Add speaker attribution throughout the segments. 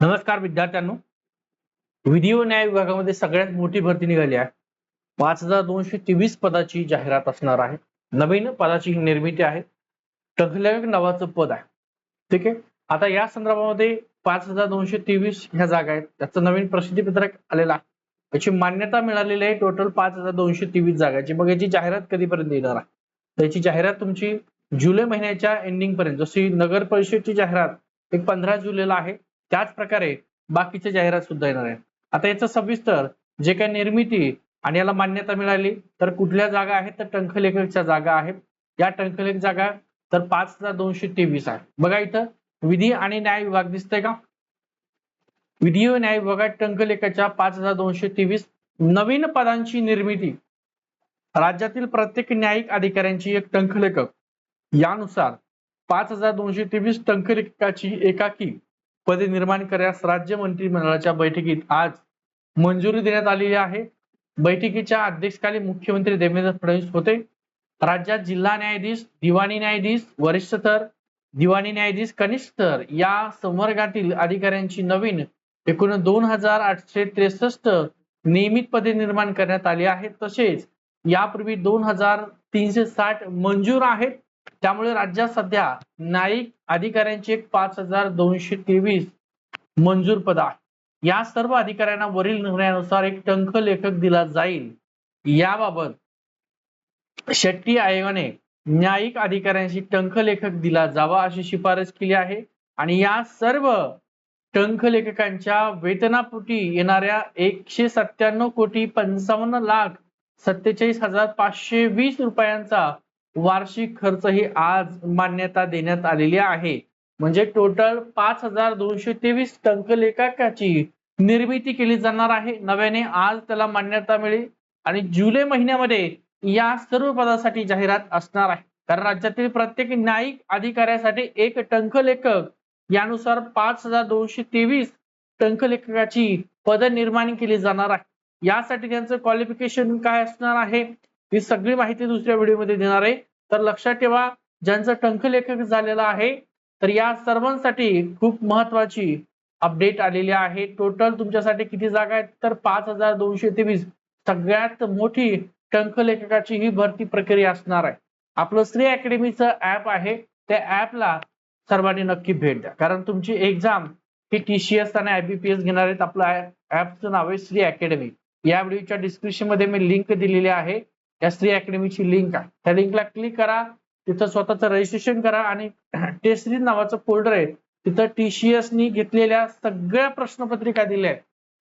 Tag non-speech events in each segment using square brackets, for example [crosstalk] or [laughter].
Speaker 1: नमस्कार विद्यार्थ्यांनो. विधी व न्याय विभागामध्ये सगळ्यात मोठी भरती निघाली आहे. पाच हजार दोनशे तेवीस पदाची जाहिरात असणार आहे. नवीन पदाची ही निर्मिती आहे. टंकलेख नावाचं पद आहे. ठीक आहे? आता या संदर्भामध्ये पाच हजार दोनशे तेवीस ह्या जागा आहेत. त्याचं नवीन प्रसिद्धीपत्रक आलेला आहे. याची मान्यता मिळालेली आहे. टोटल पाच हजार दोनशे तेवीस जागाची मग याची जाहिरात कधीपर्यंत येणार आहे? त्याची जाहिरात तुमची जुलै महिन्याच्या एंडिंग पर्यंत. जशी नगर परिषदची जाहिरात एक पंधरा जुलैला आहे. त्याच प्रकारे बाकीच्या जाहिरात सुद्धा येणार आहे आता याचं सविस्तर जे काही निर्मिती आणि याला मान्यता मिळाली तर कुठल्या जागा आहेत? तर टंखलेखकच्या जागा आहेत. या टंखलेख जागा तर पाच हजार दोनशे तेवीस आहे. बघा इथं विधी आणि न्याय विभाग दिसतंय का? विधी व न्याय विभागात टंकलेखाच्या पाच हजार दोनशे तेवीस नवीन पदांची निर्मिती. राज्यातील प्रत्येक न्यायिक अधिकाऱ्यांची एक टंकलेखक. यानुसार पाच हजार दोनशे तेवीस टंकलेखकाची एकाकी पदे निर्माण करण्यास राज्य मंत्रिमंडळाच्या बैठकीत आज मंजुरी देण्यात आलेली आहे. बैठकीच्या अध्यक्षकाली मुख्यमंत्री देवेंद्र फडणवीस होते. राज्यात जिल्हा न्यायाधीश दिवाणी न्यायाधीश वरिष्ठ तर दिवाणी न्यायाधीश कनिष्ठ तर या संवर्गातील अधिकाऱ्यांची नवीन एकूण दोन हजार आठशे त्रेसष्ट नियमित पदे निर्माण करण्यात आली आहेत. तसेच यापूर्वी दोन हजार तीनशे साठ मंजूर आहेत. त्यामुळे राज्यात सध्या न्यायिक अधिकाऱ्यांची एक पाच हजार दोनशे तेवीस मंजूर पद आहे या सर्व अधिकाऱ्यांना वरील निर्णयानुसार एक टंक लेखक दिला जाईल. याबाबत शेट्टी आयोगाने न्यायिक अधिकाऱ्यांशी टंक लेखक दिला जावा अशी शिफारस केली आहे. आणि या सर्व टंक लेखकांच्या वेतनापोटी येणाऱ्या एकशे सत्त्याण्णव कोटी पंचावन्न लाख सत्तेचाळीस हजार पाचशे वीस रुपयांचा वार्षिक खर्च ही आज मान्यता देण्यात आलेली आहे. म्हणजे टोटल पाच हजार दोनशे तेवीस टंकलेखकाची निर्मिती केली जाणार आहे. नव्याने आज त्याला मान्यता मिळेल आणि जुलै महिन्यामध्ये या सर्व पदासाठी जाहिरात असणार आहे. कारण राज्यातील प्रत्येक न्यायिक अधिकाऱ्यासाठी एक टंकलेखक यानुसार पाच हजार दोनशे तेवीस टंकलेखकाची पद निर्माण केली जाणार आहे. यासाठी त्यांचं क्वालिफिकेशन काय असणार आहे? ही सगळी माहिती दुसऱ्या व्हिडिओमध्ये देणार आहे. तर लक्षात ठेवा ज्यांचं टंकलेखक झालेलं आहे तर या सर्वांसाठी खूप महत्वाची अपडेट आलेली आहे. टोटल तुमच्यासाठी किती जागा आहेत? तर पाच हजार दोनशे तेवीस. सगळ्यात मोठी टंकलेखकाची ही भरती प्रक्रिया असणार आहे. आपलं श्री अकॅडमीचं ऍप आहे. त्या ऍपला सर्वांनी नक्की भेट द्या. कारण तुमची एक्झाम ही टीसीएस आणि आयबीपीएस घेणार आहेत. आपलं ऍपचं नाव आहे श्री अकॅडमी. या व्हिडिओच्या डिस्क्रिप्शनमध्ये मी लिंक दिलेली आहे. या श्री अकॅडमीची लिंक आहे. त्या लिंकला क्लिक करा तिथं स्वतःचं रजिस्ट्रेशन करा आणि [clears throat] टेस्ट्री नावाचं फोल्डर आहे तिथं टीसीएसनी घेतलेल्या सगळ्या प्रश्नपत्रिका दिल्या आहेत.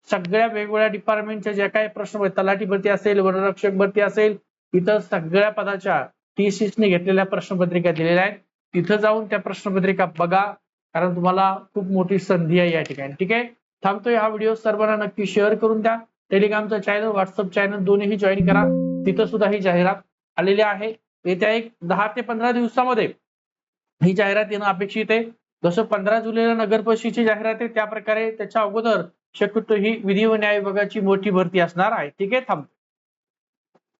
Speaker 1: सगळ्या वेगवेगळ्या डिपार्टमेंटच्या ज्या काही प्रश्न तलाठी भरती असेल वनरक्षक भरती असेल इथं सगळ्या पदाच्या टीसीएस ने घेतलेल्या प्रश्नपत्रिका दिलेल्या आहेत. तिथं जाऊन त्या प्रश्नपत्रिका बघा कारण तुम्हाला खूप मोठी संधी आहे या ठिकाणी. ठीक आहे? थांबतोय हा व्हिडिओ सर्वांना नक्की शेअर करून द्या. टेलिग्रामचं चॅनल व्हॉट्सअप चॅनल दोन्ही जॉईन करा. तिथं सुद्धा ही जाहिरात आलेली आहे. येत्या एक दहा ते पंधरा दिवसामध्ये ही जाहिरात येणं अपेक्षित आहे. जसं पंधरा जुलैला नगर परिषदेची जाहिरात आहे त्या प्रकारे त्याच्या अगोदर शक्यतो ही विधी व न्याय विभागाची मोठी भरती असणार आहे. ठीक आहे थांबतो